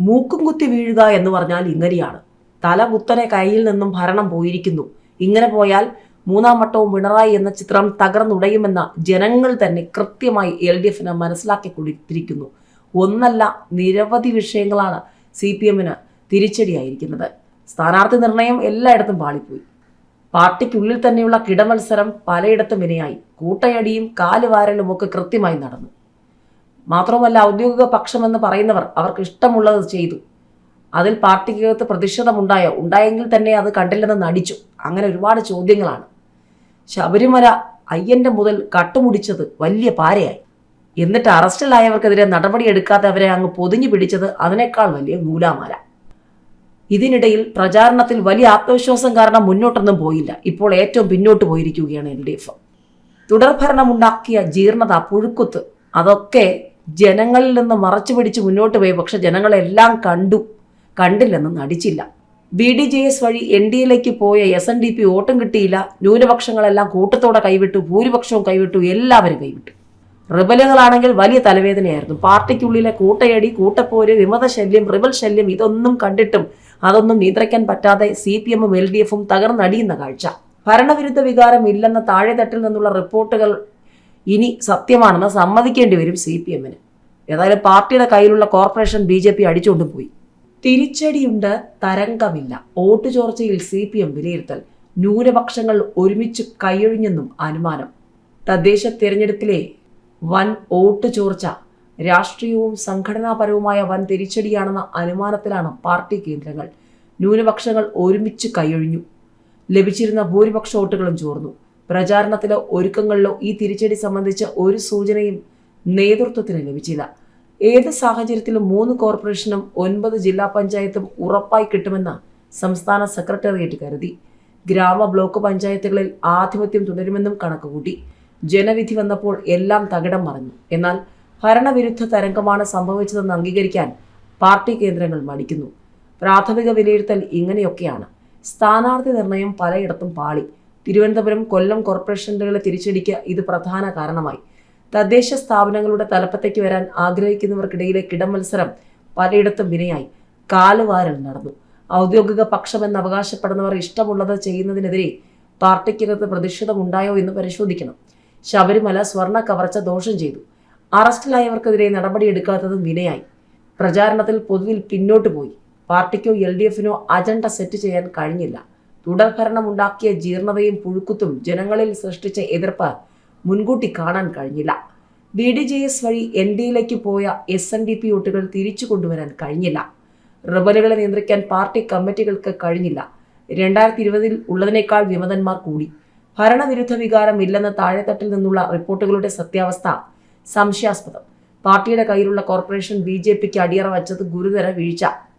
മൂക്കും കുത്തി വീഴുക എന്ന് പറഞ്ഞാൽ ഇങ്ങനെയാണ്. തല കുത്തനെ കയ്യിൽ നിന്നും ഭരണം പോയിരിക്കുന്നു. ഇങ്ങനെ പോയാൽ മൂന്നാം വട്ടവും പിണറായി എന്ന ചിത്രം തകർന്നുടയുമെന്ന ജനങ്ങൾ തന്നെ കൃത്യമായി എൽ ഡി എഫിന് മനസ്സിലാക്കി കൊടുത്തിരിക്കുന്നു. ഒന്നല്ല നിരവധി വിഷയങ്ങളാണ് സി പി എമ്മിന് തിരിച്ചടിയായിരിക്കുന്നത്. സ്ഥാനാർത്ഥി നിർണയം എല്ലായിടത്തും പാളിപ്പോയി പാർട്ടിക്കുള്ളിൽ തന്നെയുള്ള കിടമത്സരം പലയിടത്തും വിനയായി കൂട്ടയടിയും കാലുവാരലും ഒക്കെ കൃത്യമായി നടന്നു. മാത്രമല്ല ഔദ്യോഗിക പക്ഷമെന്ന് പറയുന്നവർ അവർക്ക് ഇഷ്ടമുള്ളത് ചെയ്തു. അതിൽ പാർട്ടിക്കകത്ത് പ്രതിഷേധമുണ്ടായോ ഉണ്ടായെങ്കിൽ തന്നെ അത് കണ്ടില്ലെന്ന് നടിച്ചു. അങ്ങനെ ഒരുപാട് ചോദ്യങ്ങളാണ്. ശബരിമല അയ്യന്റെ മുതൽ കട്ടുമുടിച്ചത് വലിയ പാരയായി. എന്നിട്ട് അറസ്റ്റിലായവർക്കെതിരെ നടപടിയെടുക്കാതെ അവരെ അങ്ങ് പൊതിഞ്ഞു പിടിച്ചത് അതിനേക്കാൾ വലിയ നൂലാമാല. ഇതിനിടയിൽ പ്രചാരണത്തിൽ വലിയ ആത്മവിശ്വാസം കാരണം മുന്നോട്ടൊന്നും പോയില്ല. ഇപ്പോൾ ഏറ്റവും പിന്നോട്ട് പോയിരിക്കുകയാണ് എൽ ഡി എഫ്. തുടർഭരണമുണ്ടാക്കിയ ജീർണത പുഴുക്കുത്ത് അതൊക്കെ ജനങ്ങളിൽ നിന്ന് മറച്ചു പിടിച്ച് മുന്നോട്ട് പോയി. പക്ഷെ ജനങ്ങളെല്ലാം കണ്ടു. കണ്ടില്ലെന്ന് നടിച്ചില്ല. ബി ഡി ജെ എസ് വഴി എൻ ഡി എയിലേക്ക് പോയ എസ് എൻ ഡി പി വോട്ടും കിട്ടിയില്ല. ന്യൂനപക്ഷങ്ങളെല്ലാം കൂട്ടത്തോടെ കൈവിട്ടു. ഭൂരിപക്ഷവും കൈവിട്ടു. എല്ലാവരും കൈവിട്ടു. റിബലുകളാണെങ്കിൽ വലിയ തലവേദനയായിരുന്നു. പാർട്ടിക്കുള്ളിലെ കൂട്ടയടി കൂട്ടപ്പോര് വിമത ശല്യം റിബൽ ശല്യം ഇതൊന്നും കണ്ടിട്ടും അതൊന്നും നിയന്ത്രിക്കാൻ പറ്റാതെ സി പി എമ്മും എൽ ഡി എഫും തകർന്നടിയുന്ന കാഴ്ച. ഭരണവിരുദ്ധ വികാരം ഇല്ലെന്ന താഴെത്തട്ടിൽ നിന്നുള്ള റിപ്പോർട്ടുകൾ ഇനി സത്യമാണെന്ന് സമ്മതിക്കേണ്ടി വരും സി പി എമ്മിന്. ഏതായാലും പാർട്ടിയുടെ കയ്യിലുള്ള കോർപ്പറേഷൻ ബി ജെ പി അടിച്ചുകൊണ്ട് പോയി. തിരിച്ചടിയുണ്ട് തരംഗമില്ല. വോട്ട് ചോർച്ചയിൽ സി പി എം വിലയിരുത്തൽ. ന്യൂനപക്ഷങ്ങൾ ഒരുമിച്ച് കൈയൊഴിഞ്ഞെന്നും അനുമാനം. തദ്ദേശ തിരഞ്ഞെടുപ്പിലെ വൻ വോട്ട് ചോർച്ച രാഷ്ട്രീയവും സംഘടനാപരവുമായ വൻ തിരിച്ചടിയാണെന്ന അനുമാനത്തിലാണ് പാർട്ടി കേന്ദ്രങ്ങൾ. ന്യൂനപക്ഷങ്ങൾ ഒരുമിച്ച് കൈയൊഴിഞ്ഞു. ലഭിച്ചിരുന്ന ഭൂരിപക്ഷ വോട്ടുകളും ചോർന്നു. പ്രചാരണത്തിലോ ഒരുക്കങ്ങളിലോ ഈ തിരിച്ചടി സംബന്ധിച്ച ഒരു സൂചനയും നേതൃത്വത്തിന് ലഭിച്ചില്ല. ഏത് സാഹചര്യത്തിലും മൂന്ന് കോർപ്പറേഷനും ഒൻപത് ജില്ലാ പഞ്ചായത്തും ഉറപ്പായി കിട്ടുമെന്ന് സംസ്ഥാന സെക്രട്ടേറിയറ്റ് കരുതി. ഗ്രാമ ബ്ലോക്ക് പഞ്ചായത്തുകളിൽ ആധിപത്യം തുടരുമെന്നും കണക്കുകൂട്ടി. ജനവിധി വന്നപ്പോൾ എല്ലാം തകിടം മറിഞ്ഞു. എന്നാൽ ഭരണവിരുദ്ധ തരംഗമാണ് സംഭവിച്ചതെന്ന് അംഗീകരിക്കാൻ പാർട്ടി കേന്ദ്രങ്ങൾ മടിക്കുന്നു. പ്രാഥമിക വിലയിരുത്തൽ ഇങ്ങനെയൊക്കെയാണ്. സ്ഥാനാർത്ഥി നിർണയം പലയിടത്തും പാളി. തിരുവനന്തപുരം കൊല്ലം കോർപ്പറേഷനുകളെ തിരിച്ചടിക്കുക ഇത് പ്രധാന കാരണമായി. തദ്ദേശ സ്ഥാപനങ്ങളുടെ തലപ്പത്തേക്ക് വരാൻ ആഗ്രഹിക്കുന്നവർക്കിടയിലെ കിടമത്സരം പലയിടത്തും വിനയായി. കാലുവാരൽ നടന്നു. ഔദ്യോഗിക പക്ഷമെന്ന് അവകാശപ്പെടുന്നവർ ഇഷ്ടമുള്ളത് ചെയ്യുന്നതിനെതിരെ പാർട്ടിക്കകത്ത് പ്രതിഷേധമുണ്ടായോ എന്ന് പരിശോധിക്കണം. ശബരിമല സ്വർണ കവർച്ച ദോഷം ചെയ്തു. അറസ്റ്റിലായവർക്കെതിരെ നടപടിയെടുക്കാത്തതും വിനയായി. പ്രചാരണത്തിൽ പൊതുവിൽ പിന്നോട്ടു പോയി. പാർട്ടിക്കോ എൽ ഡി എഫിനോ അജണ്ട സെറ്റ് ചെയ്യാൻ കഴിഞ്ഞില്ല. തുടർഭരണം ഉണ്ടാക്കിയ ജീർണതയും പുഴുക്കുത്തും ജനങ്ങളിൽ സൃഷ്ടിച്ച എതിർപ്പ് മുൻകൂട്ടി കാണാൻ കഴിഞ്ഞില്ല. ബി ഡി ജെ എസ് വഴി എൻ ഡിയിലേക്ക് പോയ എസ് എൻ ഡി പി വോട്ടുകൾ തിരിച്ചു കൊണ്ടുവരാൻ കഴിഞ്ഞില്ല. റിബലുകളെ നിയന്ത്രിക്കാൻ പാർട്ടി കമ്മിറ്റികൾക്ക് കഴിഞ്ഞില്ല. രണ്ടായിരത്തി ഇരുപതിൽ ഉള്ളതിനേക്കാൾ വിമതന്മാർ കൂടി. ഭരണവിരുദ്ധ വികാരം ഇല്ലെന്ന താഴെത്തട്ടിൽ നിന്നുള്ള റിപ്പോർട്ടുകളുടെ സത്യാവസ്ഥ സംശയാസ്പദം. പാർട്ടിയുടെ കയ്യിലുള്ള കോർപ്പറേഷൻ ബി ജെ പിക്ക് അടിയറ വച്ചത് ഗുരുതര വീഴ്ച.